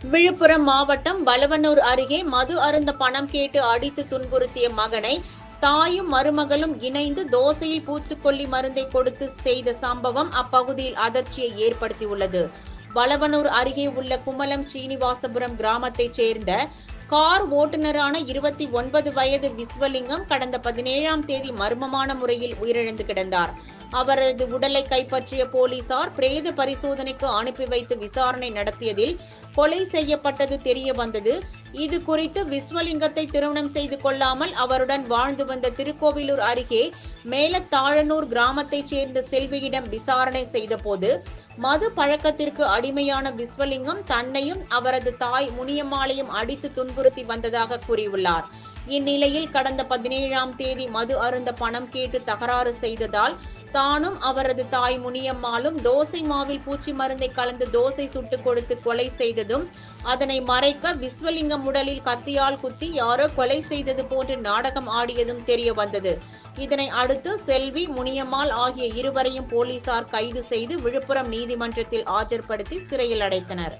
விழுப்புரம் மாவட்டம் பலவனூர் அருகே மது அருந்த பணம் கேட்டு அடித்து துன்புறுத்திய மகனை தாயும் மருமகளும் இணைந்து தோசையில் பூச்சிக்கொல்லி மருந்தை கொடுத்து செய்த சம்பவம் அப்பகுதியில் அதிர்ச்சியை ஏற்படுத்தியுள்ளது. பலவனூர் அருகே உள்ள குமலம் ஸ்ரீனிவாசபுரம் கிராமத்தைச் சேர்ந்த கார் ஓட்டுநரான இருபத்தி ஒன்பது வயது விஸ்வலிங்கம் கடந்த பதினேழாம் தேதி மர்மமான முறையில் உயிரிழந்து கிடந்தார். அவரது உடலை கைப்பற்றிய போலீசார் பிரேத பரிசோதனைக்கு அனுப்பி வைத்து விசாரணை நடத்தியதில் கொலை செய்யப்பட்டது தெரிய வந்தது. இது குறித்து விஸ்வலிங்கத்தை திருமணம் செய்து கொள்ளாமல் அவருடன் வாழ்ந்து வந்த திருக்கோவிலூர் அருகே மேலத்தாழனூர் கிராமத்தைச் சேர்ந்த செல்வியிடம் விசாரணை செய்தபோது மது பழக்கத்திற்கு அடிமையான விஸ்வலிங்கம் தன்னையும் அவரது தாய் முனியம்மாளையும் அடித்து துன்புறுத்தி வந்ததாக கூறியுள்ளார். இந்நிலையில் கடந்த பதினேழாம் தேதி மது அருந்த பணம் கேட்டு தகராறு செய்ததால் தானும் அவரது தாய் முனியம்மாளும் தோசை மாவில் பூச்சி மருந்தை கலந்து தோசை சுட்டு கொடுத்து கொலை செய்ததும் அதனை மறைக்க விஸ்வலிங்கம் உடலில் கத்தியால் குத்தி யாரோ கொலை செய்தது போன்று நாடகம் ஆடியதும் தெரிய வந்தது. இதனை அடுத்து செல்வி முனியம்மாள் ஆகிய இருவரையும் போலீசார் கைது செய்து விழுப்புரம் நீதிமன்றத்தில் ஆஜர்படுத்தி சிறையில் அடைத்தனர்.